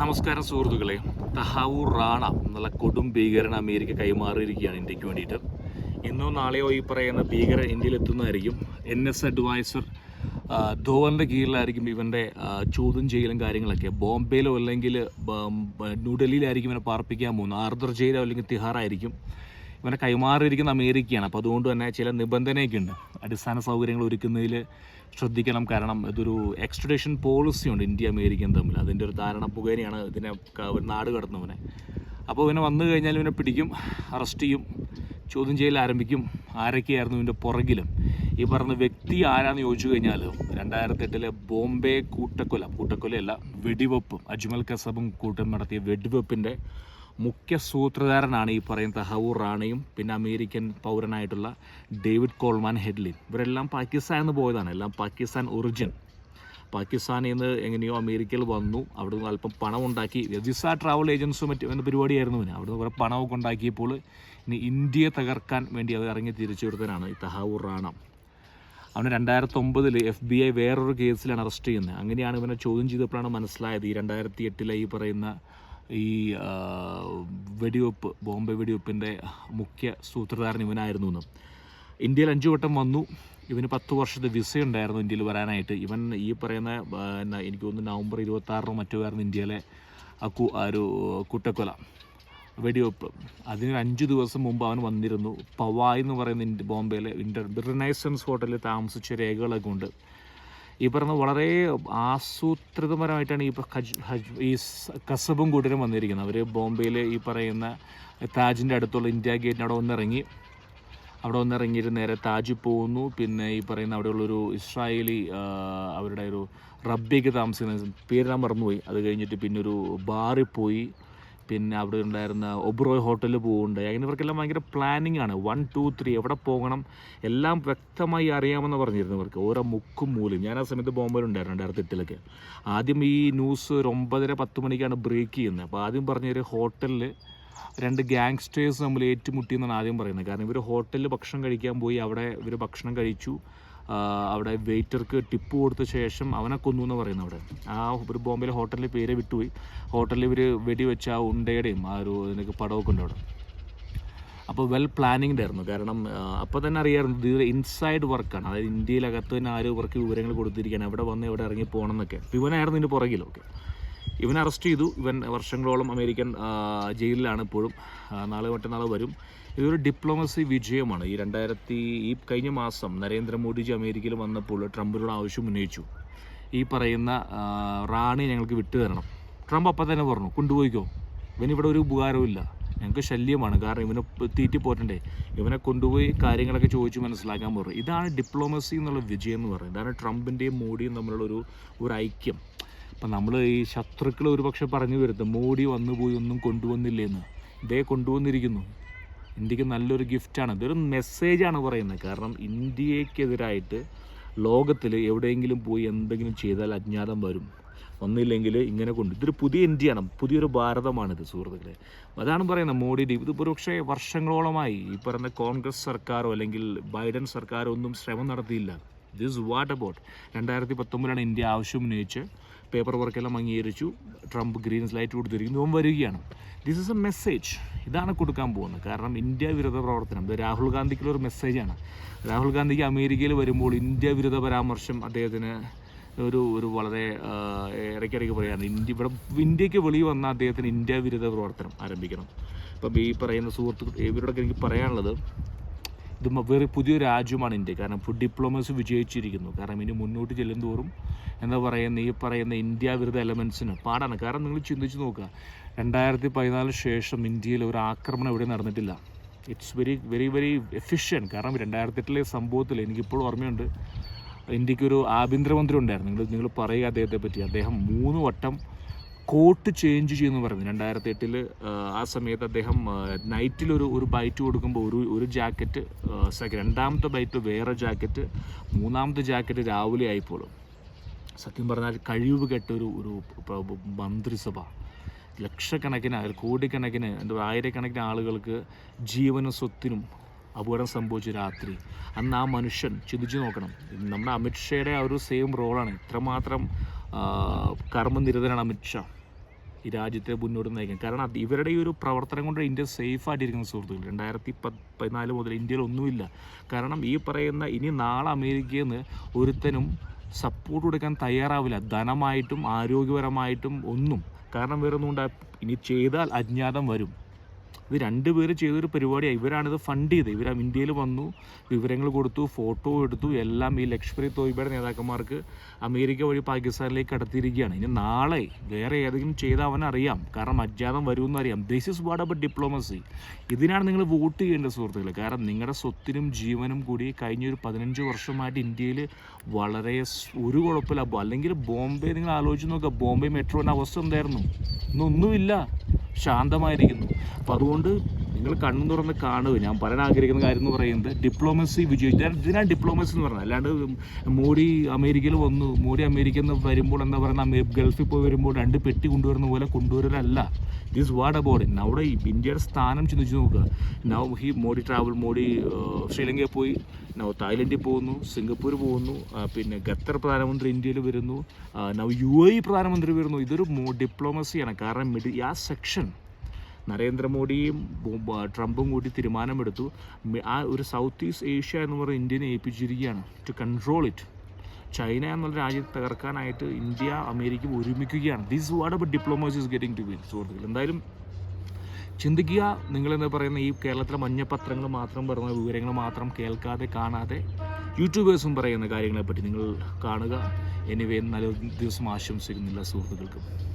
നമസ്കാരം സുഹൃത്തുക്കളെ. തഹാവൂർ റാണ എന്നുള്ള കൊടും ഭീകരൻ അമേരിക്ക കൈമാറിയിരിക്കുകയാണ് ഇന്ത്യയ്ക്ക് വേണ്ടിയിട്ട്. ഇന്നോ നാളെയോ ഈ പറയുന്ന ഭീകരൻ ഇന്ത്യയിൽ എത്തുന്നതായിരിക്കും എൻ എസ് അഡ്വൈസർ ധോവലിന്റെ കീഴിലായിരിക്കും ഇവന്റെ ചോദ്യം ചെയ്യലും കാര്യങ്ങളൊക്കെ. ബോംബെയിലോ അല്ലെങ്കിൽ ന്യൂഡൽഹിയിലായിരിക്കും ഇവനെ പാർപ്പിക്കാൻ പോകുന്നത്. ആർദർ ജയിലോ അല്ലെങ്കിൽ തിഹാറായിരിക്കും. ഇവനെ കൈമാറിയിരിക്കുന്ന അമേരിക്കയാണ്. അപ്പോൾ അതുകൊണ്ട് തന്നെ ചില നിബന്ധനയൊക്കെ ഉണ്ട് അടിസ്ഥാന സൗകര്യങ്ങൾ ഒരുക്കുന്നതിൽ ശ്രദ്ധിക്കണം. കാരണം ഇതൊരു എക്സ്ട്രഡേഷൻ പോളിസിയുണ്ട് ഇന്ത്യ അമേരിക്കൻ തമ്മിൽ. അതിന്റെ ഒരു ധാരണ പുകേനയാണ് ഇതിനെ നാട് കടന്നവനെ അപ്പോൾ ഇവനെ വന്നു കഴിഞ്ഞാൽ ഇവനെ പിടിക്കും അറസ്റ്റ് ചെയ്യും ചോദ്യം ചെയ്യൽ ആരംഭിക്കും. ആരൊക്കെയായിരുന്നു ഇതിന്റെ പുറകിലും? ഈ പറഞ്ഞ വ്യക്തി ആരാന്ന് ചോദിച്ചു കഴിഞ്ഞാൽ രണ്ടായിരത്തി എട്ടിലെ ബോംബെ കൂട്ടക്കൊല കൂട്ടക്കൊലയല്ല വെടിവെപ്പും അജ്മൽ കസബും കൂട്ടം നടത്തിയ വെടിവെപ്പിന്റെ മുഖ്യ സൂത്രധാരനാണ് ഈ പറയുന്ന തഹവൂർ റാണയും പിന്നെ അമേരിക്കൻ പൗരനായിട്ടുള്ള ഡേവിഡ് കോൾമാൻ ഹെഡ്ലിൻ. ഇവരെല്ലാം പാകിസ്ഥാനിൽ നിന്ന് പോയതാണ്. എല്ലാം പാകിസ്ഥാൻ ഒറിജിൻ. പാകിസ്ഥാനിൽ നിന്ന് എങ്ങനെയോ അമേരിക്കയിൽ വന്നു. അവിടെ അല്പം പണം ഉണ്ടാക്കി വിസ ട്രാവൽ ഏജൻസും മറ്റും എന്ന പരിപാടിയായിരുന്നു പിന്നെ. അവിടെ നിന്ന് കുറേ പണമൊക്കെ ഉണ്ടാക്കിയപ്പോൾ ഇനി ഇന്ത്യയെ തകർക്കാൻ വേണ്ടി അവർ ഇറങ്ങി തിരിച്ചു ഈ തഹാവൂർ റാണ. അവനെ രണ്ടായിരത്തി ഒമ്പതിൽ എഫ് ബി ഐ വേറൊരു കേസിലാണ് അറസ്റ്റ് ചെയ്യുന്നത്. അങ്ങനെയാണ് ഇവനെ ചോദ്യം ചെയ്തപ്പോഴാണ് മനസ്സിലായത് ഈ രണ്ടായിരത്തി എട്ടിലെ ഈ പറയുന്ന ഈ വെടിവെപ്പ് ബോംബെ വെടിവെപ്പിന്റെ മുഖ്യ സൂത്രധാരൻ ഇവനായിരുന്നു എന്ന് ഇന്ത്യയിൽ അഞ്ചു വട്ടം വന്നു. ഇവന് പത്ത് വർഷത്തെ വിസ ഉണ്ടായിരുന്നു ഇന്ത്യയിൽ വരാനായിട്ട്. ഇവൻ ഈ പറയുന്ന എനിക്ക് തോന്നുന്നു നവംബർ ഇരുപത്തി ആറിനോ മറ്റോ ആയിരുന്നു ഇന്ത്യയിലെ ഒരു കുട്ടക്കൊല വെടിവെപ്പ്. അതിന് അഞ്ച് ദിവസം മുമ്പ് അവൻ വന്നിരുന്നു. പവായ് എന്ന് പറയുന്ന ബോംബെയിലെ ഇന്റർ റിനൈസൻസ് ഹോട്ടലിൽ താമസിച്ച രേഖകളൊക്കെ ഉണ്ട്. ഈ പറഞ്ഞ വളരെ ആസൂത്രിതപരമായിട്ടാണ് ഈ ഈ കസബും കൂട്ടരും വന്നിരിക്കുന്നത്. അവർ ബോംബെയിൽ ഈ പറയുന്ന താജിന്റെ അടുത്തുള്ള ഇന്ത്യ ഗേറ്റിന് അവിടെ വന്നിറങ്ങി അവിടെ വന്നിറങ്ങിയിട്ട് നേരെ താജിൽ പോകുന്നു. പിന്നെ ഈ പറയുന്ന അവിടെയുള്ളൊരു ഇസ്രായേലി അവരുടെ ഒരു റബ്ബിക്ക് താമസിക്കുന്ന പേര് ഞാൻ മറന്നുപോയി. അത് കഴിഞ്ഞിട്ട് പിന്നെ ഒരു ബാറിൽ പോയി. പിന്നെ അവിടെ ഉണ്ടായിരുന്ന ഒബ്രോയ് ഹോട്ടലിൽ പോകുന്നുണ്ട് അങ്ങനെ ഇവർക്കെല്ലാം ഭയങ്കര പ്ലാനിങ് ആണ്. വൺ ടു ത്രീ എവിടെ പോകണം എല്ലാം വ്യക്തമായി അറിയാമെന്ന് പറഞ്ഞിരുന്നു ഇവർക്ക്. ഓരോ മുക്കും മൂലയും. ഞാൻ ആ സമയത്ത് ബോംബെയിലുണ്ടായിരുന്നു രണ്ടായിരത്തി എട്ടിലൊക്കെ. ആദ്യം ഈ ന്യൂസ് ഒരു ഒമ്പതര പത്ത് മണിക്കാണ് ബ്രേക്ക് ചെയ്യുന്നത്. അപ്പോൾ ആദ്യം പറഞ്ഞൊരു ഹോട്ടലിൽ രണ്ട് ഗാങ്സ്റ്റേഴ്സ് തമ്മിൽ ഏറ്റുമുട്ടി എന്നാണ് ആദ്യം പറയുന്നത്. കാരണം ഇവർ ഹോട്ടലിൽ ഭക്ഷണം കഴിക്കാൻ പോയി. അവിടെ ഇവർ ഭക്ഷണം കഴിച്ചു. അവിടെ വെയിറ്റർക്ക് ടിപ്പ് കൊടുത്ത ശേഷം അവനെ കൊന്നു എന്ന് പറയുന്നത് അവിടെ. ആ ഒരു ബോംബെയിലെ ഹോട്ടലിൽ പേര് വിട്ടുപോയി. ഹോട്ടലിൽ ഇവർ വെടിവെച്ച ആ ഉണ്ടയുടെയും ആ ഒരു ഇതിനൊക്കെ പടമൊക്കെ ഉണ്ട് അവിടെ. അപ്പോൾ വെൽ പ്ലാനിങ്ഡ് ആയിരുന്നു. കാരണം അപ്പോൾ തന്നെ അറിയാമായിരുന്നു ഇത് ഇൻസൈഡ് വർക്കാണ്. അതായത് ഇന്ത്യയിലകത്ത് തന്നെ ആരും ഇവർക്ക് വിവരങ്ങൾ കൊടുത്തിരിക്കുകയാണ് എവിടെ വന്ന് എവിടെ ഇറങ്ങി പോകണം എന്നൊക്കെ ഇവനായിരുന്നു ഇതിന്റെ പുറകിലൊക്കെ ഇവൻ അറസ്റ്റ് ചെയ്തു. ഇവൻ വർഷങ്ങളോളം അമേരിക്കൻ ജയിലിലാണ് ഇപ്പോഴും. നാളെ മറ്റന്നാൾ വരും. ഇതൊരു ഡിപ്ലോമസി വിജയമാണ്. ഈ രണ്ടായിരത്തി ഈ കഴിഞ്ഞ മാസം നരേന്ദ്രമോദിജി അമേരിക്കയിൽ വന്നപ്പോൾ ട്രംപിനോട് ആവശ്യം ഉന്നയിച്ചു. ഈ പറയുന്ന റാണി ഞങ്ങൾക്ക് വിട്ടു തരണം. ട്രംപ് അപ്പം തന്നെ പറഞ്ഞു കൊണ്ടുപോയിക്കോ. ഇവനിവിടെ ഒരു ഉപകാരവും ഞങ്ങൾക്ക് ശല്യമാണ്. കാരണം ഇവനെ തീറ്റി പോറ്റണ്ടേ. ഇവനെ കൊണ്ടുപോയി കാര്യങ്ങളൊക്കെ ചോദിച്ച് മനസ്സിലാക്കാൻ പറഞ്ഞു. ഇതാണ് ഡിപ്ലോമസി എന്നുള്ള വിജയം എന്ന് പറയുന്നത്. ഇതാണ് ട്രംപിന്റെയും മോഡിയും തമ്മിലുള്ള ഒരു ഒരു ഐക്യം. അപ്പം നമ്മൾ ഈ ശത്രുക്കൾ ഒരു പക്ഷെ പറഞ്ഞു വരുന്നത് മോഡി വന്നു പോയി ഒന്നും കൊണ്ടുവന്നില്ലേന്ന്. ഇതേ കൊണ്ടുവന്നിരിക്കുന്നു. ഇന്ത്യയ്ക്ക് നല്ലൊരു ഗിഫ്റ്റാണ്. ഇതൊരു മെസ്സേജാണ് പറയുന്നത്. കാരണം ഇന്ത്യക്കെതിരായിട്ട് ലോകത്തിൽ എവിടെയെങ്കിലും പോയി എന്തെങ്കിലും ചെയ്താൽ അജ്ഞാതം വരും. ഒന്നില്ലെങ്കിൽ ഇങ്ങനെ കൊണ്ട് ഇതൊരു പുതിയ ഇന്ത്യയാണ്. പുതിയൊരു ഭാരതമാണിത് സുഹൃത്തുക്കളെ. അതാണ് പറയുന്നത് മോഡി. ഇത് ഒരുപക്ഷെ വർഷങ്ങളോളമായി ഈ പറയുന്ന കോൺഗ്രസ് സർക്കാരോ അല്ലെങ്കിൽ ബൈഡൻ സർക്കാരോ ഒന്നും ശ്രമം നടത്തിയില്ല. ദിസ് വാട്ട് അബൌട്ട് രണ്ടായിരത്തി പത്തൊമ്പതിലാണ് ഇന്ത്യ ആവശ്യം ഉന്നയിച്ച് പേപ്പർ വർക്കെല്ലാം അംഗീകരിച്ചു. ട്രംപ് ഗ്രീൻ ലൈറ്റ് കൊടുത്തിരിക്കുന്നു. ഇവൻ വരികയാണ്. ദിസ് ഇസ് എ മെസ്സേജ് ഇതാണ് കൊടുക്കാൻ പോകുന്നത്. കാരണം ഇന്ത്യ വിരുദ്ധ പ്രവർത്തനം. ഇത് രാഹുൽ ഗാന്ധിക്കുള്ള ഒരു മെസ്സേജാണ് രാഹുൽ ഗാന്ധിക്ക് അമേരിക്കയിൽ വരുമ്പോൾ ഇന്ത്യ വിരുദ്ധ പരാമർശം അദ്ദേഹത്തിന് ഒരു ഒരു വളരെ ഇടയ്ക്കിടയ്ക്ക് പറയാറുണ്ട്. ഇന്ത്യ ഇവിടെ ഇന്ത്യയ്ക്ക് വെളി വന്ന അദ്ദേഹത്തിന് ഇന്ത്യ വിരുദ്ധ പ്രവർത്തനം ആരംഭിക്കണം. അപ്പം ഈ പറയുന്ന സുഹൃത്തുക്കൾ ഇവരോടൊക്കെ എനിക്ക് പറയാനുള്ളത് ഇത് വേറെ പുതിയൊരു രാജ്യമാണ് ഇന്ത്യ. കാരണം ഫുഡ് ഡിപ്ലോമസി വിജയിച്ചിരിക്കുന്നു. കാരണം ഇനി മുന്നോട്ട് ചെല്ലും തോറും എന്താ പറയുന്ന ഈ പറയുന്ന ഇന്ത്യ വിരുദ്ധ എലമെൻസിന് പാടാണ്. കാരണം നിങ്ങൾ ചിന്തിച്ച് നോക്കുക. രണ്ടായിരത്തി പതിനാലിന് ശേഷം ഇന്ത്യയിൽ ഒരു ആക്രമണം എവിടെ നടന്നിട്ടില്ല. It's very very very efficient കാരണം രണ്ടായിരത്തി എട്ടിലെ സംഭവത്തിൽ എനിക്കിപ്പോഴും ഓർമ്മയുണ്ട്. ഇന്ത്യക്കൊരു ആഭ്യന്തരമന്ത്രി ഉണ്ടായിരുന്നു. നിങ്ങൾ നിങ്ങൾ പറയുക അദ്ദേഹത്തെ പറ്റി അദ്ദേഹം മൂന്ന് വട്ടം കോട്ട് ചേഞ്ച് ചെയ്യുമെന്ന് പറഞ്ഞു. രണ്ടായിരത്തി എട്ടിൽ ആ സമയത്ത് അദ്ദേഹം നൈറ്റിൽ ഒരു ഒരു ബൈറ്റ് കൊടുക്കുമ്പോൾ ഒരു ഒരു ജാക്കറ്റ് സെക്കൻഡ് രണ്ടാമത്തെ ബൈറ്റ് വേറെ ജാക്കറ്റ് മൂന്നാമത്തെ ജാക്കറ്റ് രാവിലെ ആയിപ്പോളും. സത്യം പറഞ്ഞാൽ കഴിവ് കെട്ട ഒരു ഒരു മന്ത്രിസഭ ലക്ഷക്കണക്കിന് കോടിക്കണക്കിന് എന്താ ആയിരക്കണക്കിന് ആളുകൾക്ക് ജീവനും സ്വത്തിനും അപകടം സംഭവിച്ച രാത്രി. അന്ന് ആ മനുഷ്യൻ ചിന്തിച്ചു നോക്കണം. നമ്മുടെ അമിത്ഷയുടെ ആ ഒരു സെയിം റോളാണ് ഇത്രമാത്രം കർമ്മനിരതനാണ് അമിത്ഷാ. ഈ രാജ്യത്തെ മുന്നോട്ട് നയിക്കാൻ. കാരണം അത് ഇവരുടെ ഈ ഒരു പ്രവർത്തനം കൊണ്ട് ഇന്ത്യ സേഫ് ആയിട്ടിരിക്കുന്ന സുഹൃത്തുക്കൾ രണ്ടായിരത്തി പതിനാല് മുതൽ ഇന്ത്യയിൽ ഒന്നുമില്ല. കാരണം ഈ പറയുന്ന ഇനി നാളെ അമേരിക്കയിൽ നിന്ന് ഒരുത്തനും സപ്പോർട്ട് കൊടുക്കാൻ തയ്യാറാവില്ല. ധനമായിട്ടും ആരോഗ്യപരമായിട്ടും ഒന്നും. കാരണം വേറെ ഇനി ചെയ്താൽ അജ്ഞാതം വരും. ഇത് രണ്ടുപേർ ചെയ്തൊരു പരിപാടിയാണ് ഇവരാണിത് ഫണ്ട് ചെയ്തത്. ഇവർ ഇന്ത്യയിൽ വന്നു വിവരങ്ങൾ കൊടുത്തു ഫോട്ടോ എടുത്തു എല്ലാം ഈ ലക്ഷ്മി തോയ്ബയുടെ നേതാക്കന്മാർക്ക് അമേരിക്ക വഴി പാകിസ്ഥാനിലേക്ക് കടത്തിയിരിക്കുകയാണ്. ഇനി നാളെ വേറെ ഏതെങ്കിലും ചെയ്താൽ അവനറിയാം. കാരണം അജ്ഞാതം വരുമെന്ന് അറിയാം. This is what about diplomacy ഇതിനാണ് നിങ്ങൾ വോട്ട് ചെയ്യേണ്ട സുഹൃത്തുക്കളെ. കാരണം നിങ്ങളുടെ സ്വത്തിനും ജീവനും കൂടി കഴിഞ്ഞൊരു പതിനഞ്ച് വർഷമായിട്ട് ഇന്ത്യയിൽ വളരെ ഒരു കുഴപ്പമില്ല. അല്ലെങ്കിൽ ബോംബെ നിങ്ങൾ ആലോചിച്ച് നോക്കുക ബോംബെ മെട്രോന്റെ അവസ്ഥ എന്തായിരുന്നു? ഇന്നൊന്നുമില്ല. ശാന്തമായിരിക്കുന്നു. അപ്പോൾ അതുകൊണ്ട് നിങ്ങൾ കണ്ണു തുറന്ന് കാണുക. ഞാൻ പറയാൻ ആഗ്രഹിക്കുന്ന കാര്യം എന്ന് പറയുന്നത് ഡിപ്ലോമസി വിജയിച്ചു ഞാൻ ഇതിനാണ് ഡിപ്ലോമസി എന്ന് പറഞ്ഞത് അല്ലാണ്ട് മോഡി അമേരിക്കയിൽ വന്നു. മോഡി അമേരിക്കയിൽ നിന്ന് വരുമ്പോൾ എന്താ പറയുക ഗൾഫിൽ പോയി വരുമ്പോൾ രണ്ട് പെട്ടി കൊണ്ടുവരുന്ന പോലെ കൊണ്ടുവരലല്ല. ദിസ് വാട്ട് അബൌട്ട് ഇൻ അവിടെ ഇന്ത്യയുടെ സ്ഥാനം ചിന്തിച്ച് നോക്കുക. Now he Modi travel Modi ശ്രീലങ്കയിൽ പോയി നൗ തായ്ലൻഡിൽ പോകുന്നു സിംഗപ്പൂർ പോകുന്നു പിന്നെ ഖത്തർ പ്രധാനമന്ത്രി ഇന്ത്യയിൽ വരുന്നു നൗ യു എ പ്രധാനമന്ത്രി വരുന്നു. ഇതൊരു ഡിപ്ലോമസിയാണ് കാരണം മിഡിൽ ആ സെക്ഷൻ നരേന്ദ്രമോദിയും ട്രംപും കൂടി തീരുമാനമെടുത്തു. ആ ഒരു സൗത്ത് ഈസ്റ്റ് ഏഷ്യ എന്ന് പറയുന്ന ഇന്ത്യനെ ഏൽപ്പിച്ചിരിക്കുകയാണ്. ടു കൺട്രോൾ ഇറ്റ് ചൈന എന്നുള്ള രാജ്യത്തെ തകർക്കാനായിട്ട് India America ഒരുമിക്കുകയാണ്. This what diplomacy is getting to win സുഹൃത്തുക്കൾ എന്തായാലും ചിന്തിക്കുക നിങ്ങളെന്താ പറയുന്ന ഈ കേരളത്തിലെ മഞ്ഞപ്പത്രങ്ങൾ മാത്രം പറയുന്ന വിവരങ്ങൾ മാത്രം കേൾക്കാതെ കാണാതെ യൂട്യൂബേഴ്സും പറയുന്ന കാര്യങ്ങളെപ്പറ്റി നിങ്ങൾ കാണുക. എനിവേ നല്ല ദിവസം ആശംസിക്കുന്നില്ല സുഹൃത്തുക്കൾക്കും.